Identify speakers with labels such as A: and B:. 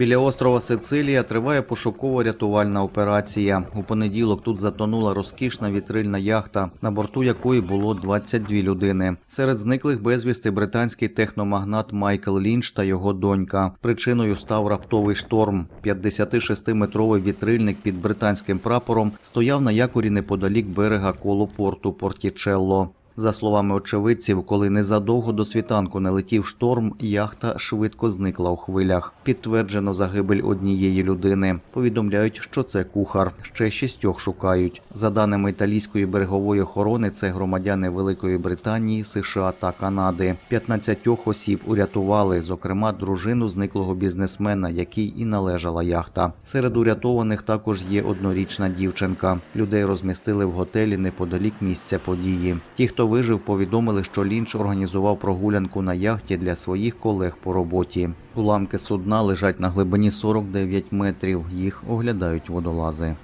A: Біля острова Сицилія триває пошуково-рятувальна операція. У понеділок тут затонула розкішна вітрильна яхта, на борту якої було 22 людини. Серед зниклих безвісти британський техномагнат Майкл Лінч та його донька. Причиною став раптовий шторм. 56-метровий вітрильник під британським прапором стояв на якорі неподалік берега коло порту Портічелло. За словами очевидців, коли незадовго до світанку не летів шторм, яхта швидко зникла у хвилях. Підтверджено загибель однієї людини. Повідомляють, що це кухар. Ще шістьох шукають. За даними італійської берегової охорони, це громадяни Великої Британії, США та Канади. 15 осіб урятували, зокрема дружину зниклого бізнесмена, якій і належала яхта. Серед урятованих також є однорічна дівчинка. Людей розмістили в готелі неподалік місця події. Ті, хто вижив, повідомили, що лінч організував прогулянку на яхті для своїх колег по роботі. Уламки судна лежать на глибині 49 метрів. Їх оглядають водолази.